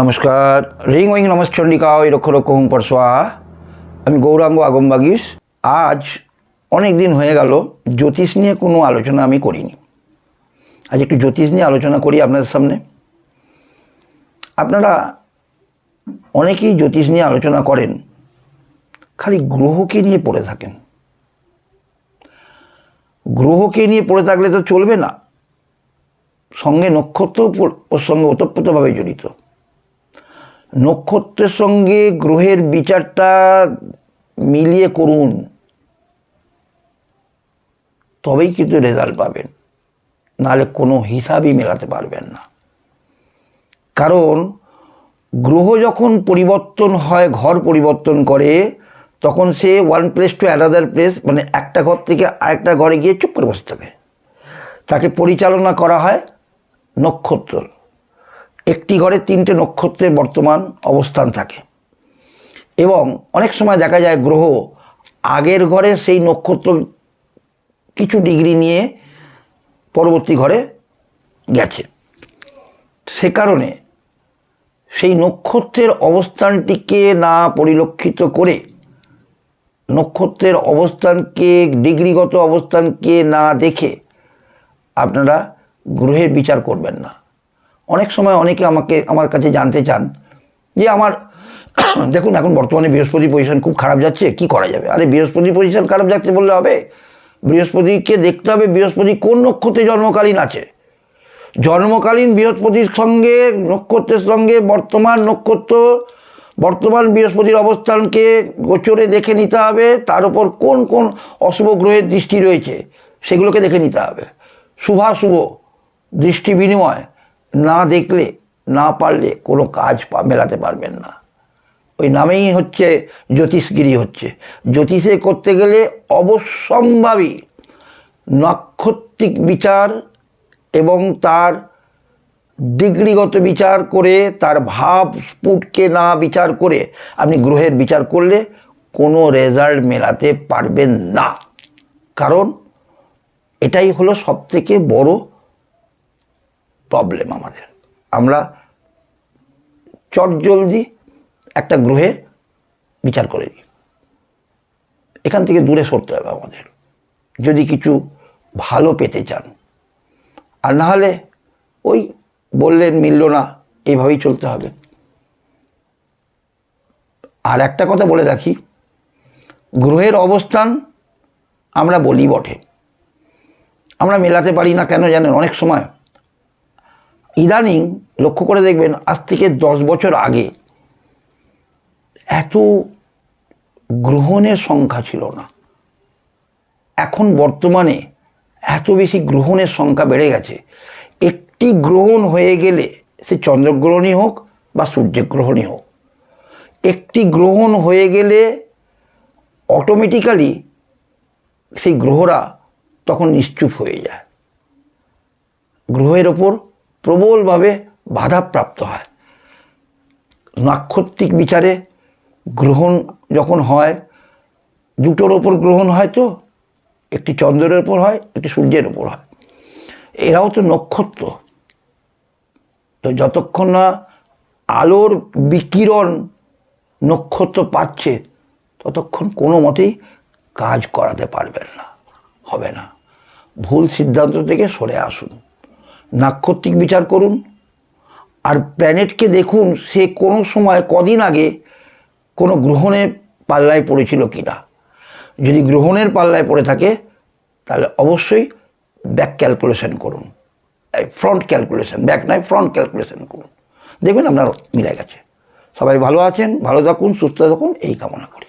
নমস্কার। রিং ওইং নমস্চণ্ডিকা ওই রক্ষ রক্ষ হুম পরশোয়া। আমি গৌরাঙ্গ আগমবাগিস। আজ অনেক দিন হয়ে গেল, জ্যোতিষ নিয়ে কোনো আলোচনা আমি করিনি। আজ একটু জ্যোতিষ নিয়ে আলোচনা করি আপনাদের সামনে। আপনারা অনেকেই জ্যোতিষ নিয়ে আলোচনা করেন, খালি গ্রহকে নিয়ে পড়ে থাকেন। গ্রহকে নিয়ে পড়ে থাকলে তো চলবে না। সঙ্গে নক্ষত্র ওর সঙ্গে ওতপ্রোতভাবে জড়িত। নক্ষত্রের সঙ্গে গ্রহের বিচারটা মিলিয়ে করুন। তবেই কিন্তু রেজাল্ট পাবেন। নাহলে কোনো হিসাবই মেলাতে পারবেন না। কারণ গ্রহ যখন পরিবর্তন হয়, ঘর পরিবর্তন করে, তখন সে one place to another place মানে একটা ঘর থেকে আরেকটা ঘরে গিয়ে চুপ করে বসে থাকে। তাকে পরিচালনা করা হয় নক্ষত্র একটি ঘরে তিনটে নক্ষত্রের বর্তমান অবস্থান থাকে। এবং অনেক সময় দেখা যায় গ্রহ আগের ঘরে সেই নক্ষত্র কিছু ডিগ্রি নিয়ে পরবর্তী ঘরে গেছে। সে কারণে সেই নক্ষত্রের অবস্থানটিকে না পরিলক্ষিত করে নক্ষত্রের অবস্থানকে, ডিগ্রিগত অবস্থানকে না দেখে আপনারা গ্রহের বিচার করবেন না। অনেক সময় অনেকে আমাকে, আমার কাছে জানতে চান যে আমার, দেখুন এখন বর্তমানে বৃহস্পতি পজিশন খুব খারাপ যাচ্ছে, কি করা যাবে? আরে বৃহস্পতি পজিশন খারাপ যাচ্ছে বললে হবে। বৃহস্পতিকে দেখতে হবে বৃহস্পতি কোন নক্ষত্রে জন্মকালীন আছে। জন্মকালীন বৃহস্পতির সঙ্গে, নক্ষত্রের সঙ্গে বর্তমান নক্ষত্র, বর্তমান বৃহস্পতির অবস্থানকে গোচরে দেখে নিতে হবে। তার উপর কোন কোন অশুভ গ্রহের দৃষ্টি রয়েছে, সেগুলোকে দেখে নিতে হবে। শুভাশুভ দৃষ্টি বিনিময় না দেখলে, না পারলে কোনো কাজ মেলাতে পারবেন না। ওই নামেই হচ্ছে জ্যোতিষগিরি হচ্ছে। জ্যোতিষে করতে গেলে অবশ্যম্ভাবী নক্ষত্রিক বিচার এবং তার ডিগ্রিগত বিচার করে, তার ভাব স্ফুটকে না বিচার করে আপনি গ্রহের বিচার করলে কোনো রেজাল্ট মেলাতে পারবেন না। কারণ এটাই হলো সবথেকে বড় প্রবলেম আমাদের। আমরা চটজলদি একটা গ্রহের বিচার করে দিই এখান থেকে দূরে সরতে হবে আমাদের। যদি কিছু ভালো পেতে চান। আর না হলে ওই বললেন মিলল না এইভাবেই চলতে হবে। আর একটা কথা বলে রাখি, গ্রহের অবস্থান আমরা বলি বটে। আমরা মেলাতে পারি না কেন জানেন? অনেক সময় ইদানিং লক্ষ্য করে দেখবেন আজ থেকে দশ বছর আগে এত গ্রহণের সংখ্যা ছিল না। এখন বর্তমানে এত বেশি গ্রহণের সংখ্যা বেড়ে গেছে। একটি গ্রহণ হয়ে গেলে সে চন্দ্রগ্রহণই হোক বা সূর্যগ্রহণই হোক, একটি গ্রহণ হয়ে গেলে অটোমেটিক্যালি সেই গ্রহরা তখন নিশ্চুপ হয়ে যায়। গ্রহের ওপর প্রবলভাবে বাধাপ্রাপ্ত হয়। নাক্ষত্রিক বিচারে গ্রহণ যখন হয়, দুটোর ওপর গ্রহণ হয় তো, একটি চন্দ্রের ওপর হয়, একটি সূর্যের ওপর হয়। এরাও তো নক্ষত্র। তো যতক্ষণ না আলোর বিকিরণ নক্ষত্র পাচ্ছে, ততক্ষণ কোনো মতেই কাজ করাতে পারবেন না, হবে না। ভুল সিদ্ধান্ত থেকে সরে আসুন। নাক্ষত্রিক বিচার করুন। আর প্ল্যানেটকে দেখুন, সে কোনো সময়, কদিন আগে কোনো গ্রহণের পাল্লায় পড়েছিল কিনা। যদি গ্রহণের পাল্লায় পড়ে থাকে, তাহলে অবশ্যই ব্যাক ক্যালকুলেশন করুন। ফ্রন্ট ক্যালকুলেশন ব্যাক নয় ফ্রন্ট ক্যালকুলেশন করুন। দেখবেন আপনার মিলে গেছে। সবাই ভালো আছেন, ভালো থাকুন, সুস্থ থাকুন, এই কামনা করি।